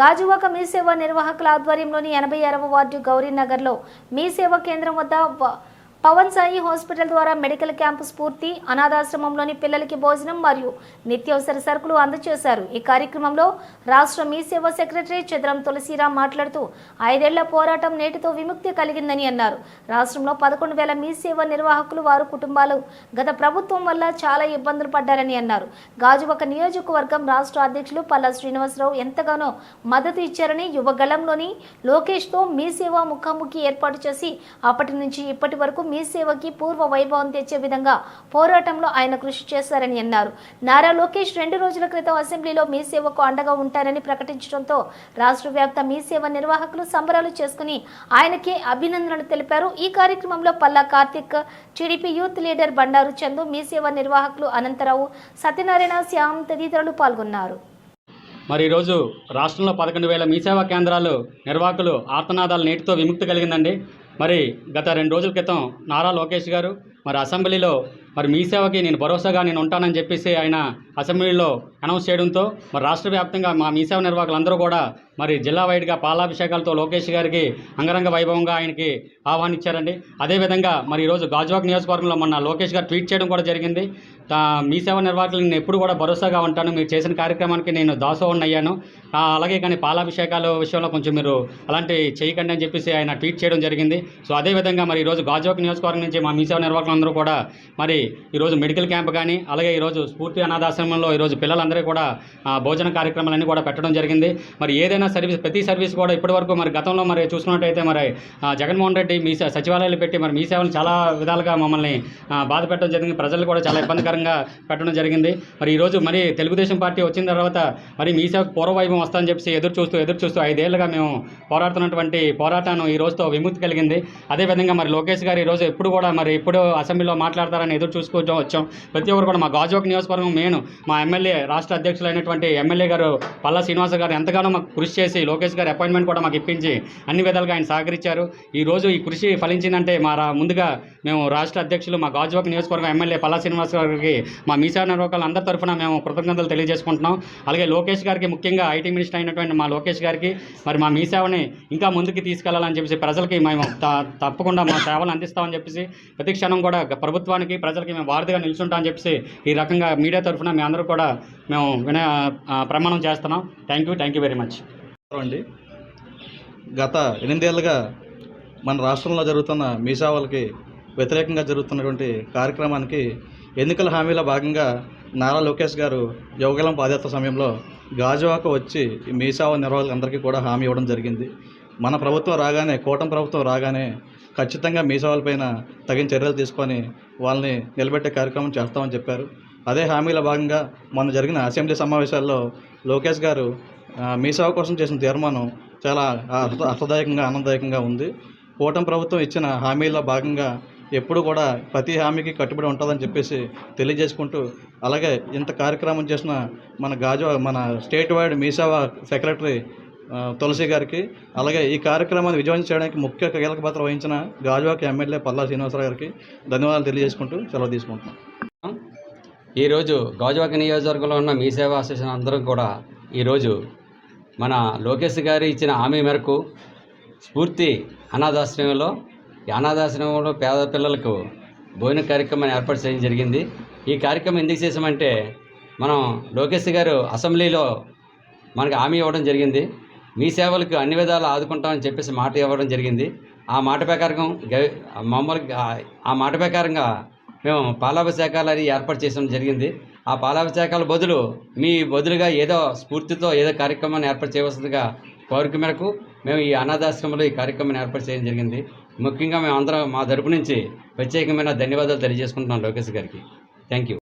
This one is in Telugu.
గాజువాక మీ సేవ నిర్వాహకుల ఆధ్వర్యంలోని ఎనభై ఆరవ వార్డు గౌరీనగర్లో మీ సేవ కేంద్రం వద్ద పవన్ సాయి హాస్పిటల్ ద్వారా మెడికల్ క్యాంపు స్ఫూర్తి అనాథాశ్రమంలోని పిల్లలకి భోజనం మరియు నిత్యావసర సరుకులు అందజేశారు ఈ కార్యక్రమంలో రాష్ట్ర మీ సేవ సెక్రటరీ చంద్రం తులసిరామ్ మాట్లాడుతూ ఐదేళ్ళ పోరాటం నేటితో విముక్తి కలిగిందని అన్నారు. రాష్ట్రంలో పదకొండు వేల మీ సేవ నిర్వాహకులు వారు కుటుంబాలు గత ప్రభుత్వం వల్ల చాలా ఇబ్బందులు పడ్డారని అన్నారు. గాజువక నియోజకవర్గం రాష్ట్ర అధ్యక్షులు పల్లా శ్రీనివాసరావు ఎంతగానో మద్దతు ఇచ్చారని యువగళంలోని లోకేష్తో మీ సేవ ముఖాముఖి ఏర్పాటు చేసి అప్పటి నుంచి ఇప్పటి వరకు మీ సేవకి పూర్వ వైభవం తెచ్చే విధంగా పోరాటంలో ఆయన కృషి చేశారని అన్నారు. నారా లోకేష్ రెండు రోజుల క్రితం అసెంబ్లీలో మీ సేవకు అండగా ఉంటారని ప్రకటించడంతో రాష్ట్ర వ్యాప్త మీ సేవ నిర్వాహకులు సంబరాలు చేసుకుని ఆయనకి అభినందనలు తెలిపారు. ఈ కార్యక్రమంలో Palla Karthik TDP youth leader Bandaru Chandu Mee Seva నిర్వాహకులు అనంతరావు సత్యనారాయణ శ్యామ్ తదితరులు పాల్గొన్నారు. మరి ఈరోజు రాష్ట్రంలో పదకొండు వేల మీసేవా కేంద్రాలు నిర్వాహకులు ఆర్తనాదాల నేటితో విముక్తి కలిగిందండి. మరి గత రెండు రోజుల క్రితం నారా లోకేష్ గారు మరి అసెంబ్లీలో మరి మీ సేవకి నేను భరోసాగా నేను ఉంటానని చెప్పేసి ఆయన అసెంబ్లీలో అనౌన్స్ చేయడంతో మరి రాష్ట్ర వ్యాప్తంగా మా మీ సేవ నిర్వాహకులందరూ కూడా మరి జిల్లా వైడ్గా పాలాభిషేకాలతో లోకేష్ గారికి అంగరంగ వైభవంగా ఆయనకి ఆహ్వానించారండి. అదేవిధంగా మరి ఈరోజు గాజువాక్ నియోజకవర్గంలో మొన్న లోకేష్ గారు ట్వీట్ చేయడం కూడా జరిగింది. మీ సేవ నిర్వాహకులు నేను ఎప్పుడు కూడా భరోసాగా ఉంటాను. మీరు చేసిన కార్యక్రమానికి నేను దాసోహన్ అయ్యాను. అలాగే కానీ పాలాభిషేకాల విషయంలో కొంచెం మీరు అలాంటి చేయకండి అని చెప్పేసి ఆయన ట్వీట్ చేయడం జరిగింది. సో అదేవిధంగా మరి ఈరోజు గాజువాక్ నియోజకవర్గం నుంచి మా మీ సేవ నిర్వాహకులందరూ కూడా మరి ఈరోజు మెడికల్ క్యాంప్ కానీ అలాగే ఈరోజు స్ఫూర్తి అనాథాశ్రమంలో ఈరోజు పిల్లలందరూ కూడా భోజన కార్యక్రమాలన్నీ కూడా పెట్టడం జరిగింది. మరి ఏదైనా సర్వీస్ ప్రతి సర్వీస్ కూడా ఇప్పటివరకు మరి గతంలో మరి చూసుకున్నట్టయితే మరి జగన్మోహన్ రెడ్డి మీ సచివాలయాలు పెట్టి మరి మీ సేవలు చాలా విధాలుగా మమ్మల్ని బాధ పెట్టడం జరిగింది. ప్రజలు కూడా చాలా ఇబ్బందికరంగా పెట్టడం జరిగింది. మరి ఈరోజు మరి తెలుగుదేశం పార్టీ వచ్చిన తర్వాత మరి మీ సేవకు పూర్వవైభవం వస్తుందని చెప్పి ఎదురు చూస్తూ ఎదురు చూస్తూ ఐదేళ్ళుగా మేము పోరాడుతున్నటువంటి పోరాటాన్ని ఈ రోజుతో విముక్తి కలిగింది. అదేవిధంగా మరి లోకేష్ గారు ఈరోజు ఎప్పుడు కూడా మరి ఎప్పుడు అసెంబ్లీలో మాట్లాడతారని ఎదురు చూసుకుంటూ వచ్చాం ప్రతి ఒక్కరు కూడా మా గాజువాక నియోజకవర్గం మెయిన్ మా ఎమ్మెల్యే రాష్ట్ర అధ్యక్షులైనటువంటి ఎమ్మెల్యే గారు పల్లా శ్రీనివాస గారు ఎంతగానో మాకు కృషి చేసి లోకేష్ గారి అపాయింట్మెంట్ కూడా మాకు ఇప్పించి అన్ని విధాలుగా ఆయన సహకరించారు. ఈ రోజు ఈ కృషి ఫలించిందంటే మా ముందుగా మేము రాష్ట్ర అధ్యక్షులు మా గాజువాక నియోజకవర్గం ఎమ్మెల్యే పల్లా శ్రీనివాస గారికి మా మీసా నిర్వాహకులు అందరి తరఫున మేము కృతజ్ఞతలు తెలియజేసుకుంటున్నాం. అలాగే లోకేష్ గారికి ముఖ్యంగా ఐటీ మినిస్టర్ అయినటువంటి మా లోకేష్ గారికి మరి మా మీ సేవని ఇంకా ముందుకు తీసుకెళ్ళాలని చెప్పేసి ప్రజలకి మేము త- తప్పకుండా మా సేవలు అందిస్తామని చెప్పేసి ప్రతి క్షణం కూడా ప్రభుత్వానికి ప్రజలకి మేము వారధిగా నిల్చుంటామని చెప్పేసి ఈ రకంగా మీడియా తరఫున మీ అందరూ కూడా మేము వినయ ప్రమాణం చేస్తున్నాం. Thank you thank you very much. అండి గత ఎనిమిదేళ్ళుగా మన రాష్ట్రంలో జరుగుతున్న మీసావలకి వ్యతిరేకంగా జరుగుతున్నటువంటి కార్యక్రమానికి ఎన్నికల హామీలో భాగంగా నారా లోకేష్ గారు యువగలం పాదయాత్ర సమయంలో గాజువాక వచ్చి ఈ మీసావ నిర్వాహకులందరికీ కూడా హామీ ఇవ్వడం జరిగింది. మన ప్రభుత్వం రాగానే కూటమి ప్రభుత్వం రాగానే ఖచ్చితంగా మీసావలపైన తగిన చర్యలు తీసుకొని వాళ్ళని నిలబెట్టే కార్యక్రమం చేస్తామని చెప్పారు. అదే హామీలో భాగంగా మొన్న జరిగిన అసెంబ్లీ సమావేశాల్లో లోకేష్ గారు మీసావ కోసం చేసిన తీర్మానం చాలా అర్థ అర్థదాయకంగా ఆనందదాయకంగా ఉంది. కూటమి ప్రభుత్వం ఇచ్చిన హామీల్లో భాగంగా ఎప్పుడు కూడా ప్రతి హామీకి కట్టుబడి ఉంటుందని చెప్పేసి తెలియజేసుకుంటూ అలాగే ఇంత కార్యక్రమం చేసిన మన గాజు మన state wide Meeseva secretary Tulasi గారికి అలాగే ఈ కార్యక్రమాన్ని విజయవంతం చేయడానికి ముఖ్య కీలక పాత్ర వహించిన గాజువాకి ఎమ్మెల్యే పల్లా శ్రీనివాసరావు గారికి ధన్యవాదాలు తెలియజేసుకుంటూ సెలవు తీసుకుంటున్నాం. ఈరోజు గాజువాక నియోజకవర్గంలో ఉన్న మీ సేవా అసోసియేషన్ అందరం కూడా ఈరోజు మన లోకేష్ గారి ఇచ్చిన హామీ మేరకు స్ఫూర్తి అనాథాశ్రమంలో అనాథాశ్రమంలో పేద పిల్లలకు భోజన కార్యక్రమాన్ని ఏర్పాటు చేయడం జరిగింది. ఈ కార్యక్రమం ఎందుకు చేసామంటే మనం లోకేష్ గారు అసెంబ్లీలో మనకు హామీ ఇవ్వడం జరిగింది. మీ సేవలకు అన్ని విధాలు ఆదుకుంటామని చెప్పేసి మాట ఇవ్వడం జరిగింది. ఆ మాట ప్రకారం గ- మామూలుగా ఆ మాట ప్రకారంగా మేము పాలాభిషేకాలు అది ఏర్పాటు చేయడం జరిగింది. ఆ పాలాభిషేకాల బదులు మీ బదులుగా ఏదో స్ఫూర్తితో ఏదో కార్యక్రమాన్ని ఏర్పాటు చేయవలసిందిగా కోరిక మేరకు మేము ఈ అనాథాశ్రమంలో ఈ కార్యక్రమాన్ని ఏర్పాటు చేయడం జరిగింది. ముఖ్యంగా మేము అందరం మా తరపు నుంచి ప్రత్యేకమైన ధన్యవాదాలు తెలియజేసుకుంటున్నాం లోకేష్ గారికి. Thank you